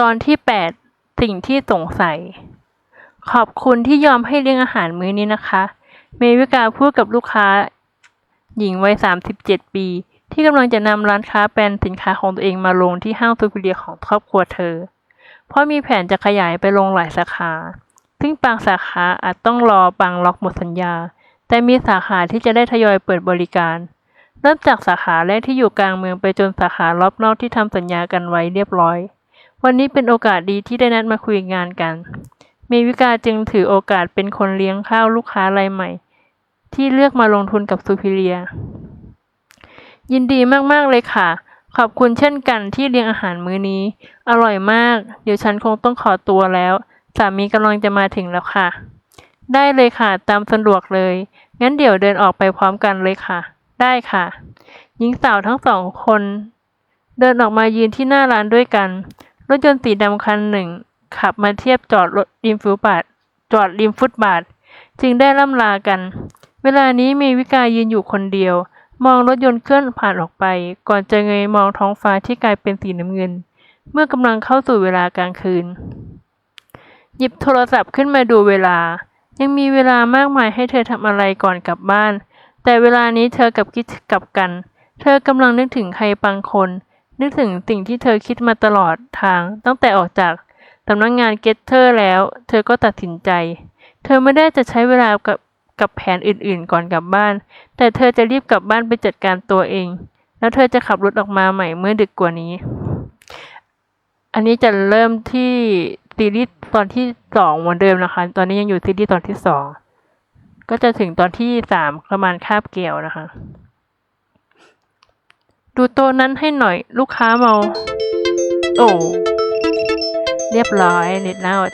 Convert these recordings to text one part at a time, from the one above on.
ตอนที่แปดสิ่งที่สงสัย ขอบคุณที่ยอมให้เลี้ยงอาหารมื้อนี้นะคะ เมวิกาพูดกับลูกค้า หญิงวัย 37 ปี ที่กำลังจะนำร้านค้าแบรนด์สินค้าของตัวเองมาลงที่ห้างซูเปอร์เรียของครอบครัวเธอ เพราะมีแผนจะขยายไปลงหลายสาขา ซึ่งบางสาขาอาจต้องรอบางล็อกหมดสัญญา แต่มีสาขาที่จะได้ทยอยเปิดบริการ เริ่มจากสาขาแรกที่อยู่กลางเมืองไปจนสาขารอบนอกที่ทำสัญญากันไว้เรียบร้อย วันนี้เป็นโอกาสดีที่ได้นัดมาคุยงานกัน เมวิกาจึงถือโอกาสเป็นคนเลี้ยงข้าวลูกค้ารายใหม่ ที่เลือกมาลงทุนกับซูพิเลีย ยินดีมากๆเลยค่ะ ขอบคุณเช่นกันที่เลี้ยงอาหารมื้อนี้ อร่อยมาก เดี๋ยวฉันคงต้องขอตัวแล้ว สามีกำลังจะมาถึงแล้วค่ะ ได้เลยค่ะ ตามสะดวกเลย งั้นเดี๋ยวเดินออกไปพร้อมกันเลยค่ะ ได้ค่ะ หญิงสาวทั้งสองคน เดินออกมายืนที่หน้าร้านด้วยกัน รถยนต์สีดำคันหนึ่ง ขับมาเทียบจอดรถริมฟุตบาท จอดริมฟุตบาท จึงได้ล่ำลากัน เวลานี้มีวิกายืนอยู่คนเดียว มองรถยนต์เคลื่อนผ่านออกไป ก่อนจะเงยมองท้องฟ้าที่กลายเป็นสีน้ำเงิน เมื่อกำลังเข้าสู่เวลากลางคืน หยิบโทรศัพท์ขึ้นมาดูเวลา ยังมีเวลามากมายให้เธอทำอะไรก่อนกลับบ้าน แต่เวลานี้เธอกับคิดกลับกัน เธอกำลังนึกถึงใครบางคน นึกถึงสิ่งที่เธอคิดมาตลอดทางตั้งแต่ออกจากสำนักงงานเกตเตอร์แล้ว เธอก็ตัดสินใจ เธอไม่ได้จะใช้เวลากับกับแผนอื่นๆก่อนกลับบ้าน แต่เธอจะรีบกลับบ้านไปจัดการตัวเอง แล้วเธอจะขับรถออกมาใหม่เมื่อดึกกว่านี้ อันนี้จะเริ่มที่ซีรีส์ตอนที่สองเหมือนเดิมนะคะ ตอนนี้ยังอยู่ซีรีส์ตอนที่สองก็จะถึงตอนที่สามประมาณคาบเกี่ยวนะคะ ดูโต๊ะนั้นให้หน่อย ลูกค้าเมา โอ้ เรียบร้อยเน็ตเน่าอ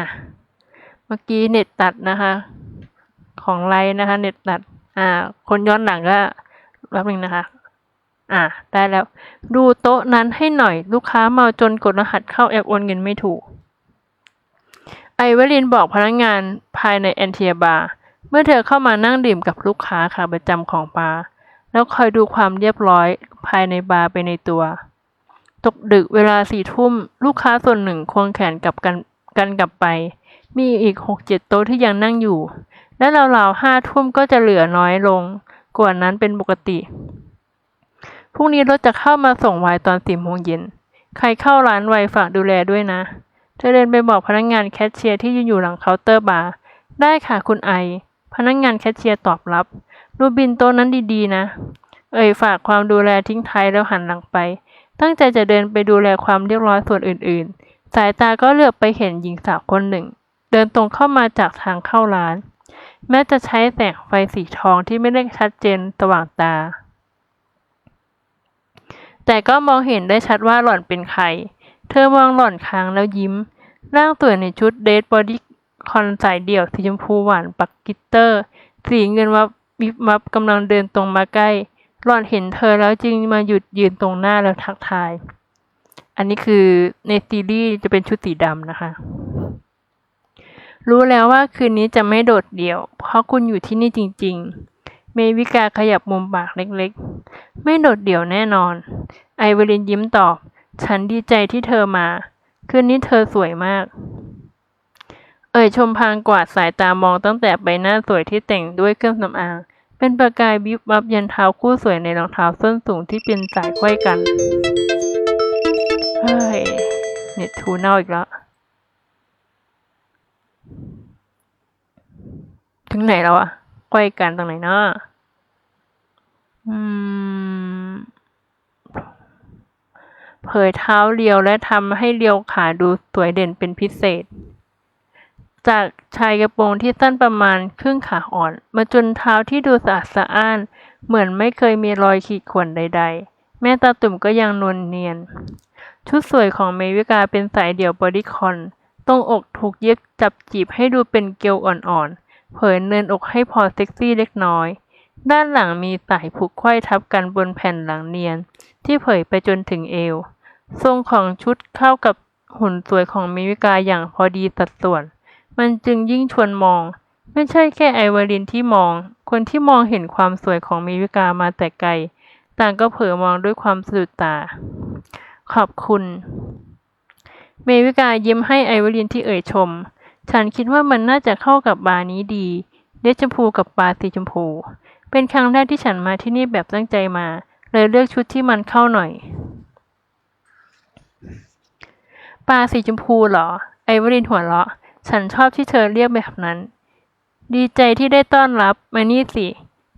ะ เมื่อกี้เน็ตตัดนะคะ ของไลน์นะคะ เน็ตตัด อ่า คนย้อนหลังก็แป๊บนึงนะคะ อ่าได้แล้ว ดูโต๊ะนั้นให้หน่อย ลูกค้าเมาจนกดรหัสเข้าแอปโอนเงินไม่ถูก ไอเวลินบอกพนักงานภายในแอนเทียบาร์เมื่อเธอเข้ามานั่งดื่มกับลูกค้าขาประจำของบาร์แล้วคอยดูความเรียบร้อยภายในบาร์ไปในตัว ตกดึกเวลาสี่ทุ่ม ลูกค้าส่วนหนึ่งควงแขนกับกันกันกลับไป มีอีกหกเจ็ดโต๊ะที่ยังนั่งอยู่ และราวๆห้าทุ่มก็จะเหลือน้อยลง กว่านั้นเป็นปกติ พรุ่งนี้รถจะเข้ามาส่งไวน์ตอนสี่โมงเย็น ใครเข้าร้านไวน์ฝากดูแลด้วยนะ เธอเดินไปบอกพนักงานแคชเชียร์ที่ยืนอยู่หลังเคาน์เตอร์บาร์ ได้ค่ะคุณไอ พนักงานแคชเชียร์ตอบรับดูบินโต๊ะนั้นดีๆนะ เอ่ยฝากความดูแลทิ้งท้ายแล้วหันหลังไป ตั้งใจจะเดินไปดูแลความเรียบร้อยส่วนอื่นๆ สายตาก็เหลือบไปเห็นหญิงสาวคนหนึ่ง เดินตรงเข้ามาจากทางเข้าร้าน แม้จะใช้แสงไฟสีทองที่ไม่ได้ชัดเจนสว่างตา แต่ก็มองเห็นได้ชัดว่าหล่อนเป็นใคร เธอมองหล่อนค้างแล้วยิ้ม ร่างสวยในชุดเดทบอดี้คอนสายเดี่ยวสีชมพูหวานปักกิตเตอร์ สีเงินวับวิบวับกำลังเดินตรงมาใกล้ หล่อนเห็นเธอแล้วจึงมาหยุดยืนตรงหน้าแล้วทักทาย อันนี้คือในซีรีส์จะเป็นชุดสีดำนะคะ รู้แล้วว่าคืนนี้จะไม่โดดเดี่ยว เพราะคุณอยู่ที่นี่จริง ๆ เมวิกาขยับมุมปากเล็กๆ ไม่โดดเดี่ยวแน่นอน ไอเวลินยิ้มตอบ ฉันดีใจที่เธอมา คืนนี้เธอสวยมาก เอ่ยชมพางกวาดสายตามองตั้งแต่ใบหน้าสวยที่แต่งด้วยเครื่องสำอาง เป็นประกายวิบวับยันเท้าคู่สวยในรองเท้าส้นสูงที่เป็นสายไขว้กัน เฮ้ย เน็ตทูเน่าอีกแล้ว ถึงไหนแล้วอะไขว้กันตรงไหนเนาะ อืม เผยเท้าเรียวและทำให้เรียวขาดูสวยเด่นเป็นพิเศษ จากชายกระโปรงที่สั้นประมาณครึ่งขาอ่อน มาจนเท้าที่ดูสะอาดสะอ้าน เหมือนไม่เคยมีรอยขีดข่วนใด ๆ แม้ตาตุ่มก็ยังนวลเนียน ชุดสวยของเมวิกาเป็นสายเดี่ยวบอดี้คอนตรงอกถูกเย็บจับจีบให้ดูเป็นเกลียวอ่อนๆ เผยเนินอกให้พอเซ็กซี่เล็กน้อย ด้านหลังมีสายผูกไขว้ทับกันบนแผ่นหลังเนียน ที่เผยไปจนถึงเอว ทรงของชุดเข้ากับหุ่นสวยของมิวิกาอย่างพอดีสัดส่วน มันจึงยิ่งชวนมอง ไม่ใช่แค่ไอวารินที่มอง คนที่มองเห็นความสวยของเมวิกามาแต่ไกล ต่างก็เผลอมองด้วยความสะดุดตา ขอบคุณ เมวิกายิ้มให้ไอวารินที่เอ่ยชม ฉันคิดว่ามันน่าจะเข้ากับบาร์นี้ดี เดชชมพูกับบาร์สีชมพู เป็นครั้งแรกที่ฉันมาที่นี่แบบตั้งใจมา เลยเลือกชุดที่มันเข้าหน่อย ปลาสีชมพูเหรอ ไอวารินหัวเราะ ฉันชอบที่เธอเรียกแบบนั้น ดีใจที่ได้ต้อนรับมานี่สิ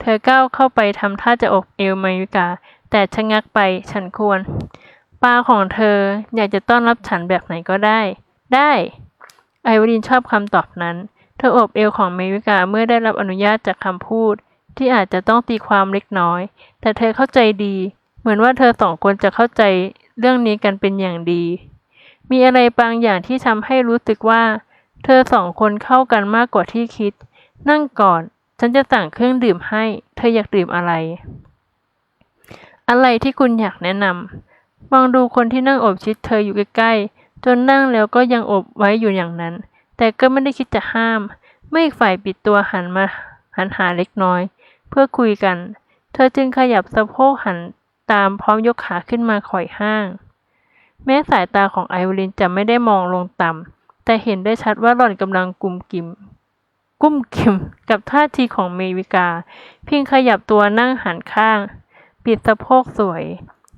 เธอก้าวเข้าไปทำท่าจะอกเอวมายุกา แต่ชะงักไปฉันควร ปลาของเธออยากจะต้อนรับฉันแบบไหนก็ได้ ได้ ไอวารินชอบคำตอบนั้น เธออบเอวของเมวิกาเมื่อได้รับอนุญาตจากคำพูด ที่อาจจะต้องตีความเล็กน้อย แต่เธอเข้าใจดี เหมือนว่าเธอสองคนจะเข้าใจเรื่องนี้กันเป็นอย่างดี มีอะไรบางอย่างที่ทำให้รู้สึกว่า เธอสองคนเข้ากันมากกว่าที่คิด นั่งก่อน ฉันจะสั่งเครื่องดื่มให้ เธออยากดื่มอะไร อะไรที่คุณอยากแนะนำมองดูคนที่นั่งอบชิดเธออยู่ใกล้ๆ จนนั่งแล้วก็ยังอบไว้อยู่อย่างนั้น แต่ก็ไม่ได้คิดจะห้ามไม่อีกฝ่ายปิดตัวหันมาหันหาเล็กน้อย พื่อคุยกัน เธอจึงขยับสะโพกหันตามพร้อมยกขาขึ้นมาข่อยห้าง แม้สายตาของไอวลินจะไม่ได้มองลงต่ำ แต่เห็นได้ชัดว่าหล่อนกำลังกุมกิม กุ้มกิมกับท่าทีของเมวิกา เพียงขยับตัวนั่งหันข้าง ปิดสะโพกสวย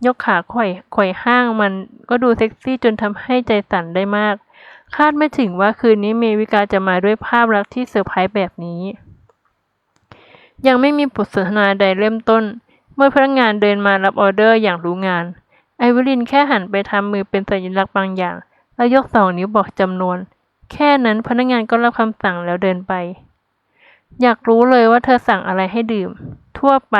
ยกขาขว่ไขว่ห้างมันก็ดูเซ็กซี่จนทำให้ใจสั่นได้มาก คาดไม่ถึงว่าคืนนี้เมวิกาจะมาด้วยภาพลักษณ์ที่เซอร์ไพรส์แบบนี้ ยังไม่มีบทสนทนาใดเริ่มต้น เมื่อพนักงานเดินมารับออเดอร์อย่างรู้งาน ไอวลินแค่หันไปทำมือเป็นสัญลักษณ์บางอย่าง แล้วยกสองนิ้วบอกจำนวน แค่นั้นพนักงานก็รับคำสั่งแล้วเดินไป อยากรู้เลยว่าเธอสั่งอะไรให้ดื่ม ทั่วไป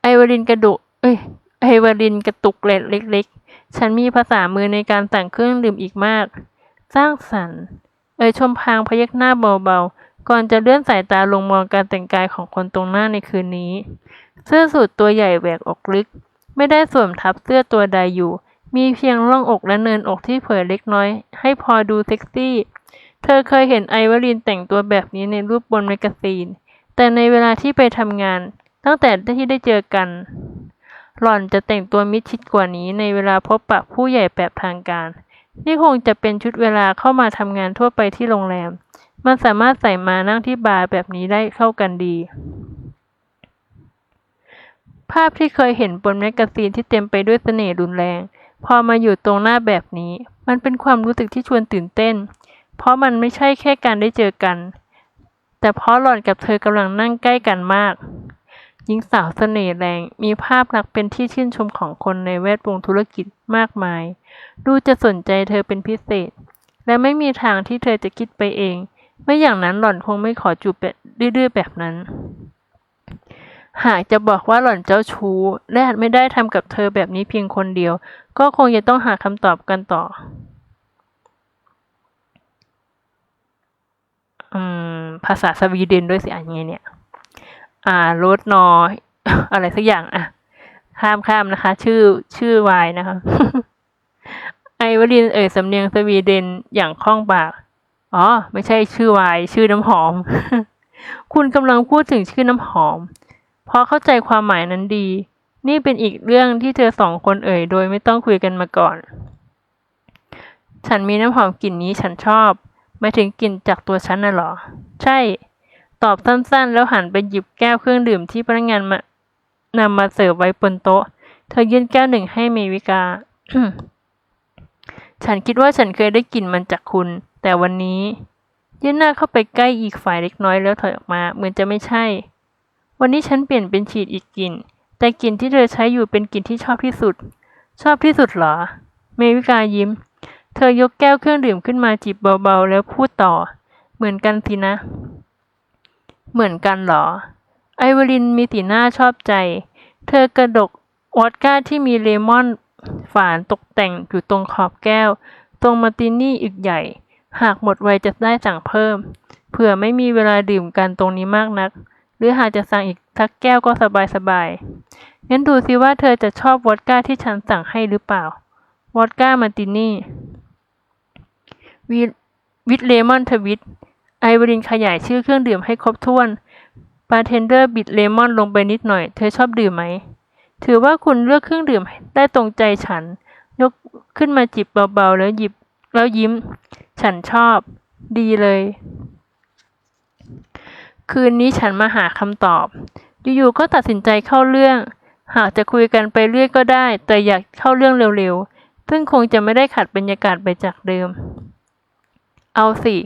ไอวลินกระดุเอ้ยไอวลินกระตุกเล็ดเล็กๆ ฉันมีภาษามือในการสั่งเครื่องดื่มอีกมาก สร้างสรรค์ เอ่ยชมพางพยักหน้าเบาๆ ก่อนจะเลื่อนสายตาลงมองการแต่งกายของคนตรงหน้าในคืนนี้ เสื้อสูทตัวใหญ่แหวกอกลึก ไม่ได้สวมทับเสื้อตัวใดอยู่ มีเพียงร่องอกและเนินอกที่เผยเล็กน้อย ให้พอดูเซ็กซี่ เธอเคยเห็นไอวลินแต่งตัวแบบนี้ในรูปบนแมกกาซีน แต่ในเวลาที่ไปทำงาน ตั้งแต่ที่ได้เจอกัน หล่อนจะแต่งตัวมิดชิดกว่านี้ในเวลาพบปะผู้ใหญ่แบบทางการ นี่คงจะเป็นชุดเวลาเข้ามาทำงานทั่วไปที่โรงแรม มันสามารถใส่มานั่งที่บาร์แบบนี้ได้เข้ากันดี ภาพที่เคยเห็นบนแมกกาซีนที่เต็มไปด้วยเสน่ห์รุนแรง พอมาอยู่ตรงหน้าแบบนี้ มันเป็นความรู้สึกที่ชวนตื่นเต้น เพราะมันไม่ใช่แค่การได้เจอกัน แต่เพราะหล่อนกับเธอกำลังนั่งใกล้กันมากหญิงสาวเสน่ห์แรง มีภาพลักษณ์เป็นที่ชื่นชมของคนในแวดวงธุรกิจมากมาย ดูจะสนใจเธอเป็นพิเศษ และไม่มีทางที่เธอจะคิดไปเอง ไม่อย่างนั้นหล่อนคงไม่ขอจูบแบบดื้อๆแบบนั้น หากจะบอกว่าหล่อนเจ้าชู้และอาจไม่ได้ทำกับเธอแบบนี้เพียงคนเดียว ก็คงจะต้องหาคำตอบกันต่อ อืม ภาษาสวีเดนด้วยสิอ่านยังไงเนี่ย อ่าโรดนอ อะไรสักอย่างอะข้ามข้ามนะคะ ชื่อชื่อวายนะคะไอวลินเอ่ยสำเนียงสวีเดนอย่างคล่องปาก อ๋อ ไม่ใช่ชื่อวายชื่อน้ำหอม คุณกำลังพูดถึงชื่อน้ำหอม เพราะเข้าใจความหมายนั้นดี นี่เป็นอีกเรื่องที่เธอสองคนเอ่ยโดยไม่ต้องคุยกันมาก่อน ฉันมีน้ำหอมกลิ่นนี้ฉันชอบ ไม่ถึงกลิ่นจากตัวฉันน่ะหรอ ใช่ ตอบสั้นๆ แล้วหันไปหยิบแก้วเครื่องดื่มที่พนักงานมานำมาเสิร์ฟไว้บนโต๊ะ เธอยื่นแก้วหนึ่งให้เมวิกา ฉันคิดว่าฉันเคยได้กลิ่นมันจากคุณ แต่วันนี้ยื่นหน้าเข้าไปใกล้อีกฝ่ายเล็กน้อยแล้วถอยออกมาเหมือนจะไม่ใช่ วันนี้ฉันเปลี่ยนเป็นฉีดอีกกลิ่น แต่กลิ่นที่เธอใช้อยู่เป็นกลิ่นที่ชอบที่สุด ชอบที่สุดเหรอ เมวิกายิ้ม เธอยกแก้วเครื่องดื่มขึ้นมาจิบเบาๆ แล้วพูดต่อ เหมือนกันสินะ เหมือนกันเหรอ ไอวอลินมีสีหน้าชอบใจ เธอกระดกวอดก้าที่มีเลมอนฝานตกแต่งอยู่ตรงขอบแก้ว ตรงมาร์ตินี่อีกใหญ่ หากหมดไวจะได้สั่งเพิ่ม เผื่อไม่มีเวลาดื่มกันตรงนี้มากนัก หรือหากจะสั่งอีกทักแก้วก็สบายสบายๆงั้นดูสิว่าเธอจะชอบวอดก้าที่ฉันสั่งให้หรือเปล่า วอดก้ามาร์ตินี่ วิตเลมอนทวิต ไอวรินขยายชื่อเครื่องดื่มให้ครบถ้วน บาร์เทนเดอร์บิดเลมอนลงไปนิดหน่อย เธอชอบดื่มไหม ถือว่าคุณเลือกเครื่องดื่มได้ตรงใจฉัน ยกขึ้นมาจิบเบาๆ แล้วหยิบ แล้วยิ้ม ฉันชอบ ดีเลย คืนนี้ฉันมาหาคำตอบ อยู่ๆก็ตัดสินใจเข้าเรื่อง หากจะคุยกันไปเรื่อยก็ได้ แต่อยากเข้าเรื่องเร็วๆ ซึ่งคงจะไม่ได้ขัดบรรยากาศไปจากเดิม เอาสิ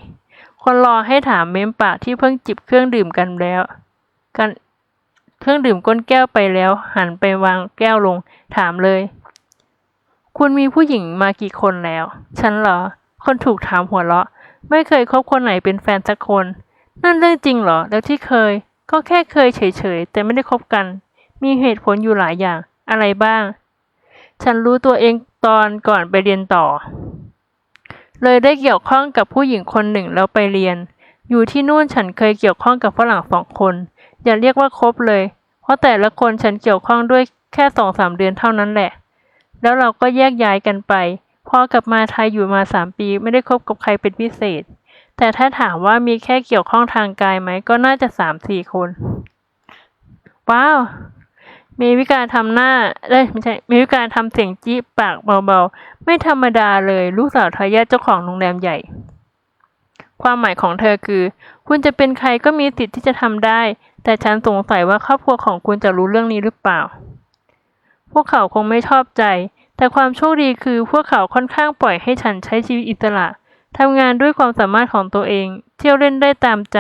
คนรอให้ถามเม้มปากที่เพิ่งจิบเครื่องดื่มกันแล้ว กันเครื่องดื่มก้นแก้วไปแล้ว หันไปวางแก้วลง ถามเลย คุณมีผู้หญิงมากี่คนแล้ว ฉันเหรอ คนถูกถามหัวเราะ ไม่เคยคบคนไหนเป็นแฟนสักคน นั่นเรื่องจริงเหรอ แล้วที่เคย ก็แค่เคยเฉยๆ แต่ไม่ได้คบกัน มีเหตุผลอยู่หลายอย่าง อะไรบ้าง ฉันรู้ตัวเองตอนก่อนไปเรียนต่อ เลยได้เกี่ยวข้องกับผู้หญิงคนหนึ่งแล้วไปเรียน อยู่ที่นู่นฉันเคยเกี่ยวข้องกับฝรั่งสองคน อย่าเรียกว่าคบเลย เพราะแต่ละคนฉันเกี่ยวข้องด้วยแค่สองสามเดือนเท่านั้นแหละ แล้วเราก็แยกย้ายกันไป พอกลับมาไทยอยู่มาสามปีไม่ได้คบกับใครเป็นพิเศษ แต่ถ้าถามว่ามีแค่เกี่ยวข้องทางกายไหม ก็น่าจะสามสี่คน ว้าว มีวิการทำหน้าเอ้ยไม่ใช่ มีวิการทำเสียงจี้ปากเบาๆ ไม่ธรรมดาเลยลูกสาวทายาทเจ้าของโรงแรมใหญ่ ความหมายของเธอคือ คุณจะเป็นใครก็มีสิทธิ์ที่จะทำได้ แต่ฉันสงสัยว่าครอบครัวของคุณจะรู้เรื่องนี้หรือเปล่า พวกเขาคงไม่ชอบใจ แต่ความโชคดีคือพวกเขาค่อนข้างปล่อยให้ฉันใช้ชีวิตอิสระทำงานด้วยความสามารถของตัวเอง เที่ยวเล่นได้ตามใจ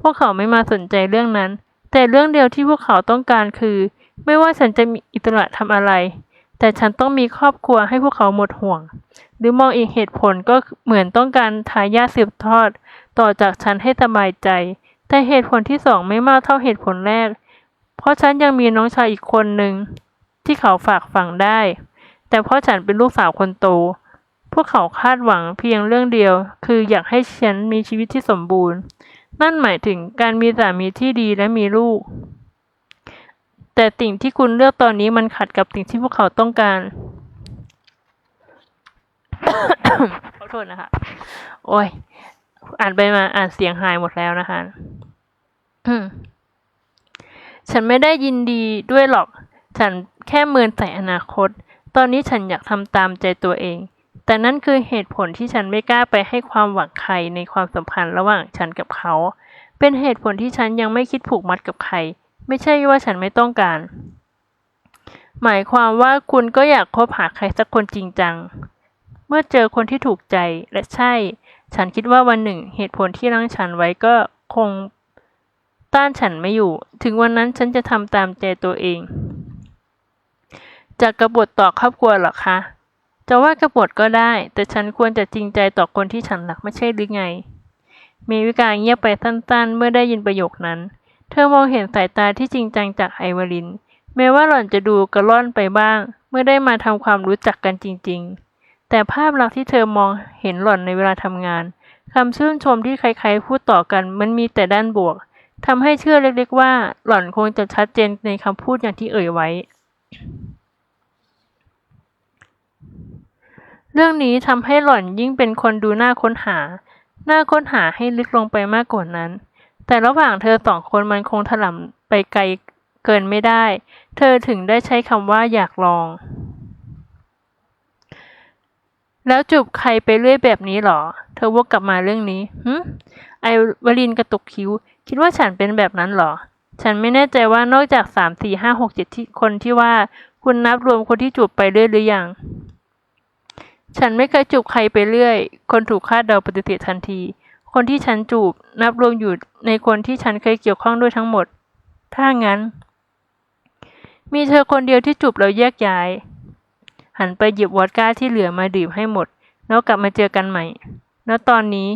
พวกเขาไม่มาสนใจเรื่องนั้น แต่เรื่องเดียวที่พวกเขาต้องการคือ ไม่ว่าฉันจะมีอิสระทำอะไร แต่ฉันต้องมีครอบครัวให้พวกเขาหมดห่วง หรือมองอีกเหตุผลก็เหมือนต้องการทายาทสืบทอด ต่อจากฉันให้สบายใจ แต่เหตุผลที่สองไม่มากเท่าเหตุผลแรก เพราะฉันยังมีน้องชายอีกคนหนึ่ง ที่เขาฝากฝังได้ แต่เพราะฉันเป็นลูกสาวคนโต พวกเขาคาดหวังเพียงเรื่องเดียว คืออยากให้ฉันมีชีวิตที่สมบูรณ์ นั่นหมายถึงการมีสามีที่ดีและมีลูก แต่สิ่งที่คุณเลือกตอนนี้มันขัดกับสิ่งที่พวกเขาต้องการขอโทษนะคะ โอ้ย อ่านไปมาอ่านเสียงหายหมดแล้วนะคะฉันไม่ได้ยินดีด้วยหรอก ฉัน แค่เมินใส่อนาคต ตอนนี้ฉันอยากทำตามใจตัวเอง แต่นั่นคือเหตุผลที่ฉันไม่กล้าไปให้ความหวังใครในความสัมพันธ์ระหว่างฉันกับเขา เป็นเหตุผลที่ฉันยังไม่คิดผูกมัดกับใคร ไม่ใช่ว่าฉันไม่ต้องการ หมายความว่าคุณก็อยากคบหาใครสักคนจริงจัง เมื่อเจอคนที่ถูกใจและใช่ ฉันคิดว่าวันหนึ่งเหตุผลที่รั้งฉันไว้ก็คงต้านฉันไม่อยู่ ถึงวันนั้นฉันจะทำตามใจตัวเอง จากกบฏต่อครอบครัวหรอคะ จะว่ากบฏก็ได้ แต่ฉันควรจะจริงใจต่อคนที่ฉันรักไม่ใช่หรือไงมีวิการเงียบไปสั้นๆ เมื่อได้ยินประโยคนั้น เธอมองเห็นสายตาที่จริงจังจากไอวาริน แม้ว่าหล่อนจะดูกระล่อนไปบ้าง เมื่อได้มาทำความรู้จักกันจริง ๆ แต่ภาพลักษณ์ที่เธอมองเห็นหล่อนในเวลาทำงานคำชื่นชมที่ใครๆพูดต่อกันมันมีแต่ด้านบวกทำให้เชื่อเล็กๆว่า หล่อนคงจะชัดเจนในคำพูดอย่างที่เอ่ยไว้ เรื่องนี้ทำให้หล่อนยิ่งเป็นคนดูน่าค้นหา น่าค้นหาให้ลึกลงไปมากกว่านั้น แต่ระหว่างเธอสองคนมันคงถล่มไปไกลเกินไม่ได้ เธอถึงได้ใช้คำว่าอยากลอง แล้วจูบใครไปเรื่อยแบบนี้หรอ เธอวกกลับมาเรื่องนี้หึไอวลินกระตุกคิ้ว คิดว่าฉันเป็นแบบนั้นหรอ ฉันไม่แน่ใจว่านอกจากสามสี่ห้าหกเจ็ดที่คนที่ว่า คุณนับรวมคนที่จูบไปเรื่อยหรือยัง ฉันไม่เคยจูบใครไปเรื่อย คนถูกคาดเดาปฏิเสธทันที คนที่ฉันจูบนับรวมอยู่ในคนที่ฉันเคยเกี่ยวข้องด้วยทั้งหมด ถ้างั้น มีเธอคนเดียวที่จูบแล้วแยกย้าย หันไปหยิบวอดก้าที่เหลือมาดื่มให้หมด แล้วกลับมาเจอกันใหม่ แล้วตอนนี้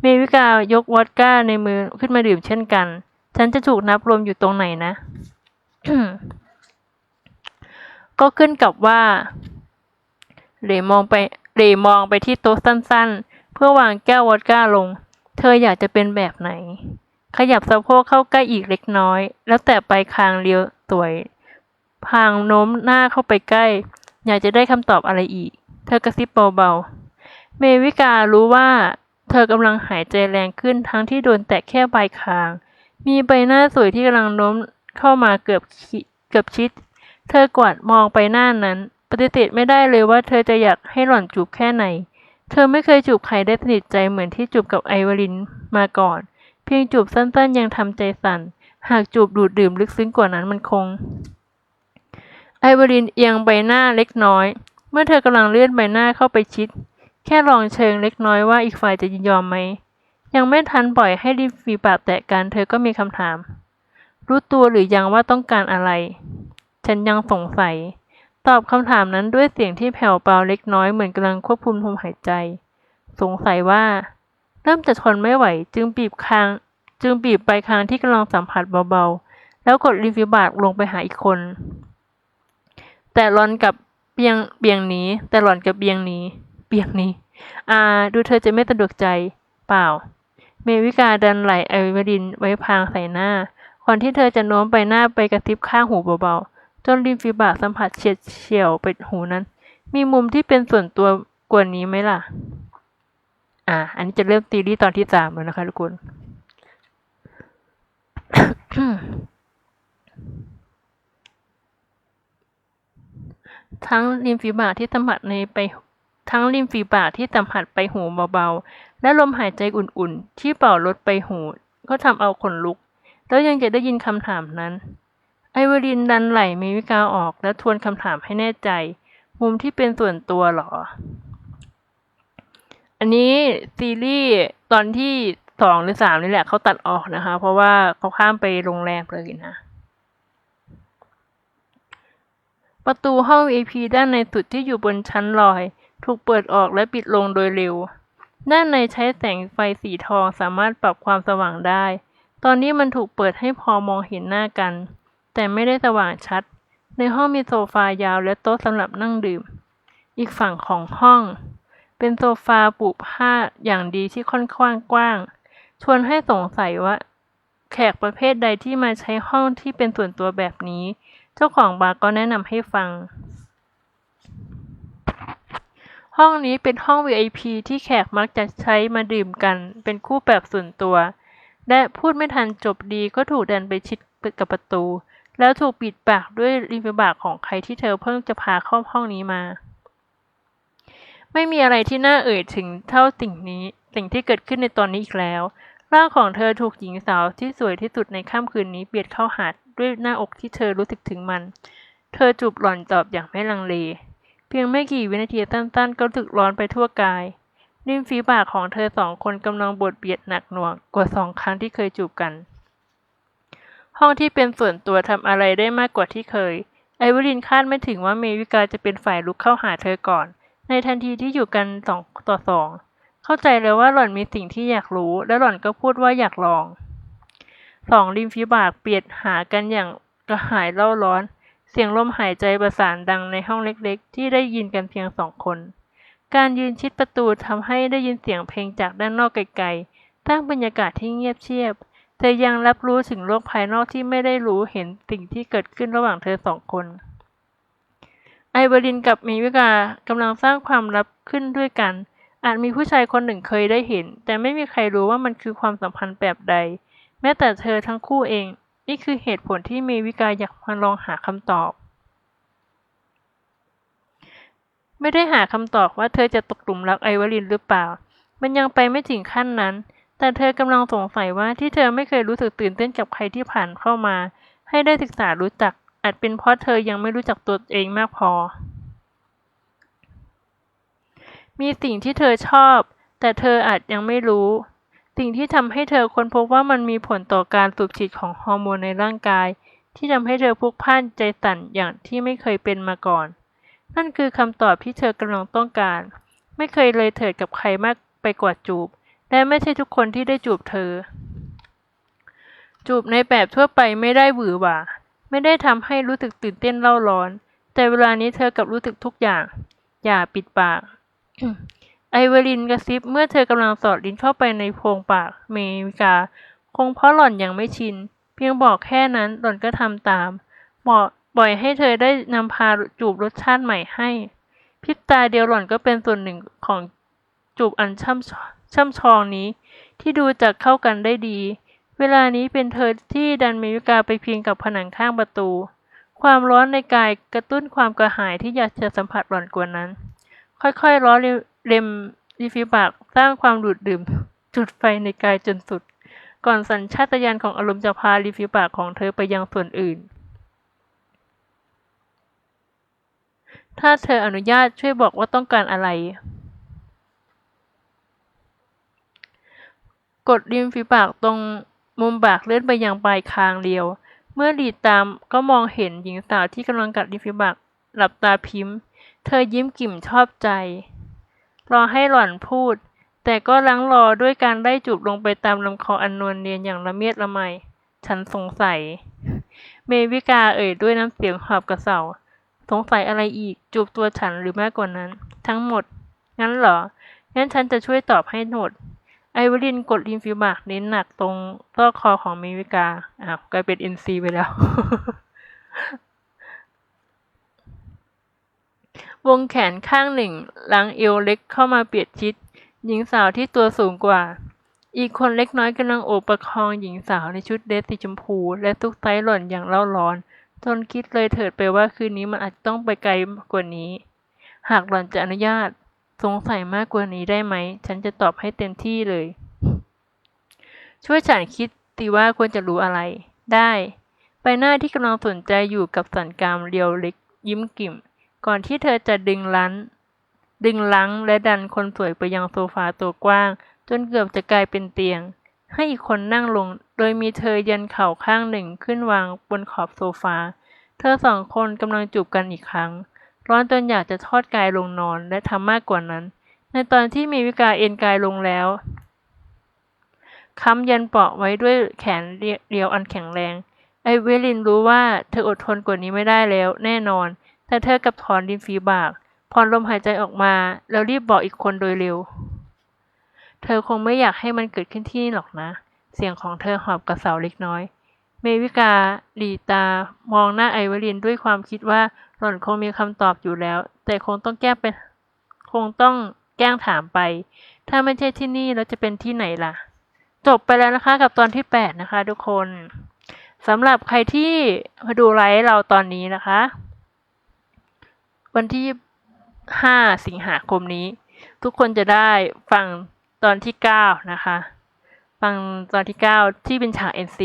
เมวิกายกวอดก้าในมือขึ้นมาดื่มเช่นกัน ฉันจะถูกนับรวมอยู่ตรงไหนนะก็ขึ้นกับว่า เรมองไปเรมองไปที่โต๊ะสั้นๆ เพื่อวางแก้ววอดก้าลง เธออยากจะเป็นแบบไหน ขยับสะโพกเข้าใกล้อีกเล็กน้อย แล้วแต่ไปคางเลี้ยวสวย พางโน้มหน้าเข้าไปใกล้ อยากจะได้คำตอบอะไรอีก เธอกระซิบเบาๆ เมวิการู้ว่าเธอกำลังหายใจแรงขึ้นทั้งที่โดนแตะแค่ปลายคาง มีใบหน้าสวยที่กำลังโน้มเข้ามาเกือบเกือบชิด เธอกวาดมองไปหน้านั้น ปฏิเสธไม่ได้เลยว่าเธอจะอยากให้หล่อนจูบแค่ไหน เธอไม่เคยจูบใครได้สนิทใจเหมือนที่จูบกับไอวารินมาก่อน เพียงจูบสั้นๆ ยังทำใจสั่น หากจูบดูดดื่มลึกซึ้งกว่านั้นมันคง ไอวารินเอียงใบหน้าเล็กน้อย เมื่อเธอกำลังเลื่อนใบหน้าเข้าไปชิด แค่ลองเชิงเล็กน้อยว่าอีกฝ่ายจะยินยอมไหม ยังไม่ทันปล่อยให้ริมฝีปากแตะกันเธอก็มีคำถาม รู้ตัวหรือยังว่าต้องการอะไร ฉันยังสงสัย ตอบคำถามนั้นด้วยเสียงที่แผ่วเบาเล็กน้อยเหมือนกำลังควบคุมลมหายใจ สงสัยว่า เริ่มจะทนไม่ไหว จึงบีบคาง จึงบีบไปคางที่กำลังสัมผัสเบาๆ แล้วกดริมฝีปากลงไปหาอีกคน แต่หลอนกับเบียงเบียงหนี้ แต่หลอนกับเบียงหนี้ เบียงหนี้ อ่า ดูเธอจะไม่สะดวกใจ เปล่า เมวิกาดันไหลไอวดินไว้พางใส่หน้าก่อนที่เธอจะโน้มไปหน้าไปกระซิบข้างหูเบาๆ จนริมฝีปากสัมผัสเฉียดเฉียวไปหูนั้น มีมุมที่เป็นส่วนตัวกว่านี้ไหมล่ะ อ่า อันนี้จะเริ่มซีรีตอนที่สามแล้วนะคะทุกคนทั้งริมฝีปากที่สัมผัสในไปทั้งริมฝีปากที่สัมผัสไปหูเบาๆ และลมหายใจอุ่นๆ ที่เป่าลดไปหู ก็ทำเอาขนลุก แล้วยังจะได้ยินคำถามนั้น ไอวรินดันไหลเมวิกาออกและทวนคำถามให้แน่ใจ มุมที่เป็นส่วนตัวหรอ อันนี้ซีรีส์ตอนที่สองหรือสามนี่แหละเขาตัดออกนะคะ เพราะว่าเขาข้ามไปโรงแรมเลยนะ ประตูห้อง VIP ด้านในสุดที่อยู่บนชั้นลอย ถูกเปิดออกและปิดลงโดยเร็ว ด้านในใช้แสงไฟสีทองสามารถปรับความสว่างได้ ตอนนี้มันถูกเปิดให้พอมองเห็นหน้ากัน แต่ไม่ได้สว่างชัด ในห้องมีโซฟายาวและโต๊ะสำหรับนั่งดื่ม อีกฝั่งของห้อง เป็นโซฟาปูผ้าอย่างดีที่ค่อนข้างกว้าง ชวนให้สงสัยว่า แขกประเภทใดที่มาใช้ห้องที่เป็นส่วนตัวแบบนี้ เจ้าของบาร์ก็แนะนำให้ฟัง ห้องนี้เป็นห้อง VIP ที่แขกมักจะใช้มาดื่มกัน เป็นคู่แบบส่วนตัวและพูดไม่ทันจบดีก็ถูกดันไปชิดกับประตู แล้วถูกปิดปากด้วยริมฝีปากของใครที่เธอเพิ่งจะพาเข้าห้องนี้มา ไม่มีอะไรที่น่าเอ่ยถึงเท่าสิ่งนี้ สิ่งที่เกิดขึ้นในตอนนี้อีกแล้ว ร่างของเธอถูกหญิงสาวที่สวยที่สุดในค่ำคืนนี้เบียดเข้าหาด้วยหน้าอกที่เธอรู้สึกถึงมัน เธอจูบหล่อนตอบอย่างไม่ลังเล เพียงไม่กี่วินาทีสั้นๆ ก็รู้สึกร้อนไปทั่วกายริมฝีปากของเธอสองคนกำลังบดเบียดหนักหน่วงกว่าสองครั้งที่เคยจูบกัน ห้องที่เป็นส่วนตัวทำอะไรได้มากกว่าที่เคย ไอวรินคาดไม่ถึงว่าเมวิกาจะเป็นฝ่ายลุกเข้าหาเธอก่อน ในทันทีที่อยู่กันสองต่อสอง เข้าใจเลยว่าหล่อนมีสิ่งที่อยากรู้ และหล่อนก็พูดว่าอยากลอง สองริมฝีปากเบียดหากันอย่างกระหายเล่าร้อน เสียงลมหายใจประสานดังในห้องเล็กๆ ที่ได้ยินกันเพียงสองคน การยืนชิดประตูทำให้ได้ยินเสียงเพลงจากด้านนอกไกลๆสร้างบรรยากาศที่เงียบเชียบ แต่ยังรับรู้ถึงโลกภายนอกที่ไม่ได้รู้เห็นสิ่งที่เกิดขึ้นระหว่างเธอสองคน ไอเบอรินกับมีวิกากำลังสร้างความลับขึ้นด้วยกัน อาจมีผู้ชายคนหนึ่งเคยได้เห็น แต่ไม่มีใครรู้ว่ามันคือความสัมพันธ์แบบใด แม้แต่เธอทั้งคู่เอง นี่คือเหตุผลที่เมวิกาอยากมาลองหาคำตอบ ไม่ได้หาคำตอบว่าเธอจะตกหลุมรักไอวอลินหรือเปล่า มันยังไปไม่ถึงขั้นนั้น แต่เธอกำลังสงสัยว่าที่เธอไม่เคยรู้สึกตื่นเต้นกับใครที่ผ่านเข้ามา ให้ได้ศึกษารู้จัก อาจเป็นเพราะเธอยังไม่รู้จักตัวเองมากพอ มีสิ่งที่เธอชอบ แต่เธออาจยังไม่รู้ สิ่งที่ทำให้เธอค้นพบว่ามันมีผลต่อการสูบฉีดของฮอร์โมนในร่างกาย ที่ทำให้เธอพุกพ่านใจสั่นอย่างที่ไม่เคยเป็นมาก่อน นั่นคือคำตอบที่เธอกำลังต้องการ ไม่เคยเลยเถิดกับใครมากไปกว่าจูบ และไม่ใช่ทุกคนที่ได้จูบเธอ จูบในแบบทั่วไปไม่ได้หวือหวา ไม่ได้ทำให้รู้สึกตื่นเต้นเล่าร้อน แต่เวลานี้เธอกลับรู้สึกทุกอย่าง อย่าปิดปาก ไอเวลินกระซิบเมื่อเธอกำลังสอดลิ้นเข้าไปในโพรงปากเมวิกา คงเพราะหล่อนยังไม่ชิน เพียงบอกแค่นั้นหล่อนก็ทำตามบอกปล่อยให้เธอได้นำพาจูบรสชาติใหม่ให้ พิบตาเดียวหล่อนก็เป็นส่วนหนึ่งของจูบอันช่ำช่ ช่ำชองนี้ ที่ดูจะเข้ากันได้ดี เวลานี้เป็นเธอที่ดันเมวิกาไปพิงกับผนังข้างประตู ความร้อนในกายกระตุ้นความกระหายที่อยากจะสัมผัสหล่อนกว่านั้น ค่อยๆร้อนเล็มริฟิปากสร้างความดูดดื่ม จุดไฟในกายจนสุด ก่อนสัญชาตญาณของอารมณ์จะพาริฟิปากของเธอไปยังส่วนอื่น ถ้าเธออนุญาตช่วยบอกว่าต้องการอะไร กดริมฝีปากตรงมุมปากเลื่อนไปยังปลายคางเรียว เมื่อหลีดตามก็มองเห็นหญิงสาวที่กำลังกัดริมฝีปากหลับตาพิมพ์ เธอยิ้มกิ่มชอบใจ รอให้หล่อนพูด แต่ก็ลังรอด้วยการได้จูบลงไปตามลำคออันนวลเนียนอย่างละเมียดละไม ฉันสงสัย เมวิกาเอ่ยด้วยน้ำเสียงหอบกระเสาสงสัยอะไรอีกจูบตัวฉันหรือมากกว่านั้น ทั้งหมด งั้นเหรองั้นฉันจะช่วยตอบให้หมด ไอวลินกดริมฝีปากเน้นหนักตรงซอกคอของเมวิกาอ้าวกลายเป็นเอ็นซีไปแล้ว วงแขนข้างหนึ่งหลังเอวเล็กเข้ามาเปียดชิด หญิงสาวที่ตัวสูงกว่า อีกคนเล็กน้อยกำลังโอบประคองหญิงสาวในชุดเดรสสีชมพู และซุกไซหล่อนอย่างเล่าร้อนจนคิดเลยเถิดไปว่าคืนนี้มันอาจต้องไปไกลกว่านี้ หากหล่อนจะอนุญาต สงสัยมากกว่านี้ได้ไหม ฉันจะตอบให้เต็มที่เลย ช่วยฉันคิดตีว่าควรจะรู้อะไร ได้ ใบหน้าที่กำลังสนใจอยู่กับสันกามเรียวเล็ก ยิ้มกิ่ม ก่อนที่เธอจะดึงลั้น ดึงลังและดันคนสวยไปยังโซฟาตัวกว้าง จนเกือบจะกลายเป็นเตียง ให้อีกคนนั่งลง โดยมีเธอยันเข่าข้างหนึ่งขึ้นวางบนขอบโซฟา เธอสองคนกำลังจูบกันอีกครั้ง ร้อนจนอยากจะทอดกายลงนอนและทำมากกว่านั้น ในตอนที่มีวิกาเอ็นกายลงแล้วค้ำยันเปาะไว้ด้วยแขนเรียวอันแข็งแรง ไอเวลินรู้ว่าเธออดทนกว่านี้ไม่ได้แล้ว แน่นอน แต่เธอกับถอนริมฝีปากผ่อนลมหายใจออกมา แล้วรีบบอกอีกคนโดยเร็ว เธอคงไม่อยากให้มันเกิดขึ้นที่นี่หรอกนะ เสียงของเธอหอบกระเสาเล็กน้อย เมวิกาหลีตามองหน้าไอเวลินด้วยความคิดว่าหล่อนคงมีคำตอบอยู่แล้ว แต่คงต้องแก้ไปคงต้องแกล้งถามไป ถ้าไม่ใช่ที่นี่แล้วจะเป็นที่ไหนล่ะ จบไปแล้วนะคะกับตอนที่แปดนะคะ ทุกคนสำหรับใครที่มาดูไลฟ์เราตอนนี้นะคะ วันที่ห้าสิงหาคมนี้ ทุกคนจะได้ฟังตอนที่เก้านะคะ ฟังตอนที่เก้าที่เป็นฉาก NC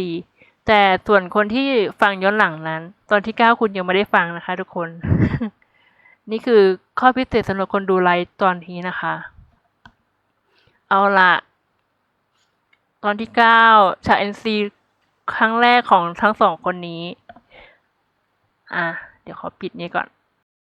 แต่ส่วนคนที่ฟังย้อนหลังนั้น ตอนที่เก้าคุณยังไม่ได้ฟังนะคะ ทุกคน นี่คือข้อพิเศษสำหรับคนดูไลฟ์ตอนนี้นะคะ เอาละตอนที่เก้าฉาก NC ครั้งแรกของทั้งสองคนนี้ อะ เดี๋ยวขอปิดนี้ก่อน